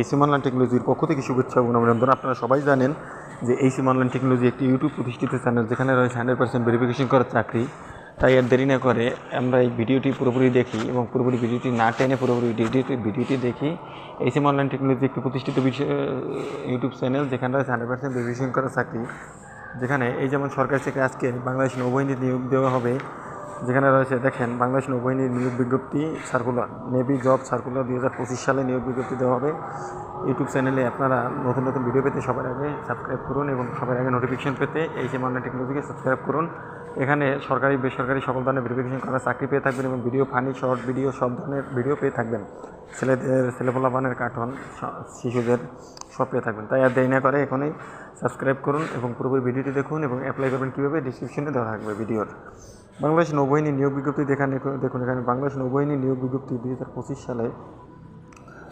Aisi online টেকনোলজির পক্ষ থেকে শুভেচ্ছা এবং অভিনন্দন। আপনারা সবাই জানেন যে এইসি অনলাইন টেকনোলজি একটি ইউটিউব প্রতিষ্ঠিত চ্যানেল যেখানে রয়েছে হান্ড্রেড পার্সেন্ট ভেরিফিকেশন করার চাকরি। তাই আর দেরি না করে আমরা এই ভিডিওটি পুরোপুরি দেখি এবং পুরোপুরি ভিডিওটি না টেনে পুরোপুরি ভিডিওটি ভিডিওটি দেখি। এইসিম অনলাইন টেকনোলজি একটি প্রতিষ্ঠিত বিষয় ইউটিউব চ্যানেল যেখানে রয়েছে হান্ড্রেড পার্সেন্ট ভেরিফিকেশন করার চাকরি। যেখানে এই যেমন সরকার থেকে আজকে বাংলাদেশ নৌবাহিনী নিয়োগ দেওয়া হবে যেখানে রয়েছে, দেখেন, বাংলাদেশ নৌবাহিনীর নিয়োগ বিজ্ঞপ্তি সার্কুলার নেভি জব সার্কুলার দুই হাজার পঁচিশ সালে নিয়োগ বিজ্ঞপ্তি দেওয়া হবে। ইউটিউব চ্যানেলে আপনারা নতুন নতুন ভিডিও পেতে সবার আগে সাবস্ক্রাইব করুন এবং সবার আগে নোটিফিকেশন পেতে এই যে অনলাইন টেকনোলজিকে সাবস্ক্রাইব করুন। এখানে সরকারি, বেসরকারি সকল ধরনের ভেরিফিকেশন করা চাকরি পেয়ে থাকবেন এবং ভিডিও ফানি শর্ট ভিডিও সব ধরনের ভিডিও পেয়ে থাকবেন। ছেলেদের ছেলেপোলাপানের কার্টুন শিশুদের। সব পেয়ে থাকবেন। তাই আর দেরি না করে এখনই সাবস্ক্রাইব করুন এবং পুরোপুরি ভিডিওটি দেখুন এবং অ্যাপ্লাই করবেন কীভাবে ডিসক্রিপশনে দেওয়া থাকবে ভিডিওর বাংলাদেশ নৌবাহিনী নিয়োগ বিজ্ঞপ্তি দেখান, দেখুন এখানে বাংলাদেশ নৌবাহিনী নিয়োগ বিজ্ঞপ্তি দুই হাজার পঁচিশ সালে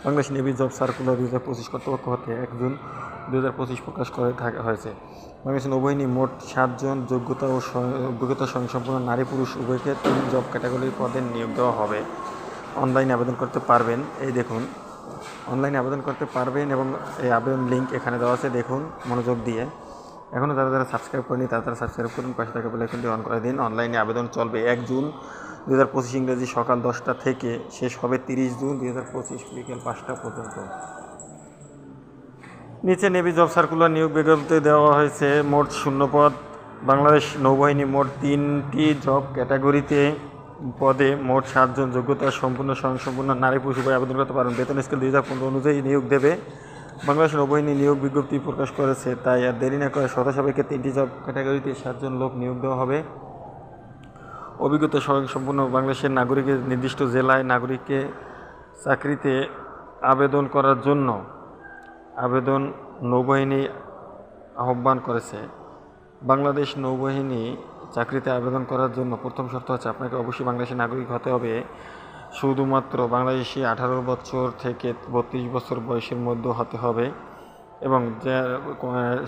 বাংলাদেশ নেভি জব সার্কুলার দুই হাজার পঁচিশ কর্তৃপক্ষ হতে এক জুন দু হাজার পঁচিশ প্রকাশ করে থাকা হয়েছে। বাংলাদেশ নৌবাহিনী মোট সাতজন যোগ্যতা ও স্ব- যোগ্যতা সম্পন্ন নারী পুরুষ উভয়কে তিন জব ক্যাটাগরির পদে নিয়োগ দেওয়া হবে। অনলাইনে আবেদন করতে পারবেন। এই দেখুন অনলাইনে আবেদন করতে পারবেন এবং এই আবেদন লিঙ্ক এখানে দেওয়া আছে, দেখুন, মনোযোগ দিয়ে। এখনও যারা যারা সাবস্ক্রাইব করেনি, তারা তারা সাবস্ক্রাইব করুন, পাশে থাকা বেলাইকনটি অন করে দিন। অনলাইনে আবেদন চলবে এক জুন দু হাজার পঁচিশ ইংরেজি সকাল দশটা থেকে, শেষ হবে তিরিশ জুন দুই হাজার পঁচিশ বিকেল পাঁচটা পর্যন্ত। নিচে নেভি জব সার্কুলার নিয়োগ বিজ্ঞপ্তি দেওয়া হয়েছে, মোট শূন্যপদ, বাংলাদেশ নৌবাহিনী মোট তিনটি জব ক্যাটাগরিতে পদে মোট সাতজন যোগ্যতা সম্পূর্ণ স্বয়ংসম্পূর্ণ নারী পুরুষ উভয় আবেদন করতে পারেন। বেতন স্কেল দুই হাজার পনেরো অনুযায়ী নিয়োগ দেবে। বাংলাদেশ নৌবাহিনী নিয়োগ বিজ্ঞপ্তি প্রকাশ করেছে, তাই আর দেরি না করে সদস্যবাইকে তিনটি জব ক্যাটাগরিতে সাতজন লোক নিয়োগ দেওয়া হবে। অভিজ্ঞতা স্বয়ংসম্পূর্ণ বাংলাদেশের নাগরিকের নির্দিষ্ট জেলায় নাগরিককে চাকরিতে আবেদন করার জন্য আবেদন নৌবাহিনী আহ্বান করেছে। বাংলাদেশ নৌবাহিনী চাকরিতে আবেদন করার জন্য প্রথম শর্ত হচ্ছে আপনাকে অবশ্যই বাংলাদেশের নাগরিক হতে হবে। শুধুমাত্র বাংলাদেশি আঠারো বছর থেকে বত্রিশ বছর বয়সের মধ্যে হতে হবে এবং যে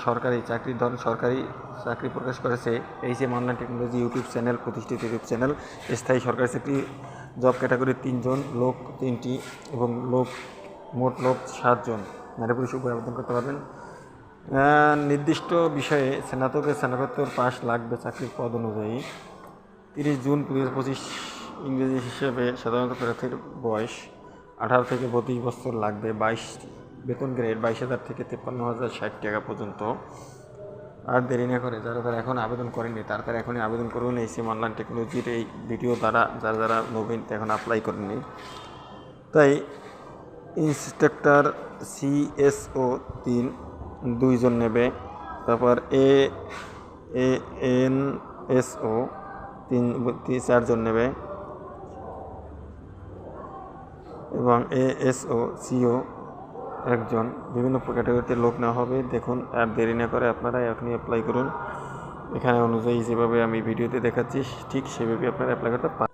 সরকারি চাকরির ধরন সরকারি চাকরি প্রকাশ করেছে, এই যে অনলাইন টেকনোলজি ইউটিউব চ্যানেল, প্রতিষ্ঠিত ইউটিউব চ্যানেল, স্থায়ী সরকারি চাকরি জব ক্যাটাগরি তিনজন, লোক তিনটি এবং লোক, মোট লোক সাতজন। নারী পুরুষ উভয় আবেদন করতে পারবেন। নির্দিষ্ট বিষয়ে স্নাতকের স্নাতকোত্তর পাস লাগবে চাকরির পদ অনুযায়ী। তিরিশ জুন দুই হাজার পঁচিশ ইংরেজি হিসেবে সাধারণত প্রার্থীর বয়স আঠারো থেকে বত্রিশ বছর লাগবে, বাইশ বেতন গ্রেড বাইশ হাজার থেকে তেপ্পান্ন হাজার ষাট টাকা পর্যন্ত। আর দেরি না করে যারা যারা এখন আবেদন করেনি তারা তারা এখনই আবেদন করুন এই সিম অনলাইন টেকনোলজির এই ভিডিও দ্বারা। যারা যারা নবীন এখন অ্যাপ্লাই করেনি তাই ইন্সট্রাক্টর সিএসও তিন দুইজন নেবে। তারপর এ এ, এন এসও তিন তিন চারজন নেবে। এবং এএসও সিও একজন। বিভিন্ন ক্যাটাগরিতে লোক নেওয়া হবে। দেখুন, আর দেরি না করে আপনারা এখনই অ্যাপ্লাই করুন। এখানে অনুযায়ী যেভাবে আমি ভিডিওতে দেখাচ্ছি, ঠিক সেভাবে আপনারা অ্যাপ্লাই করতে পারেন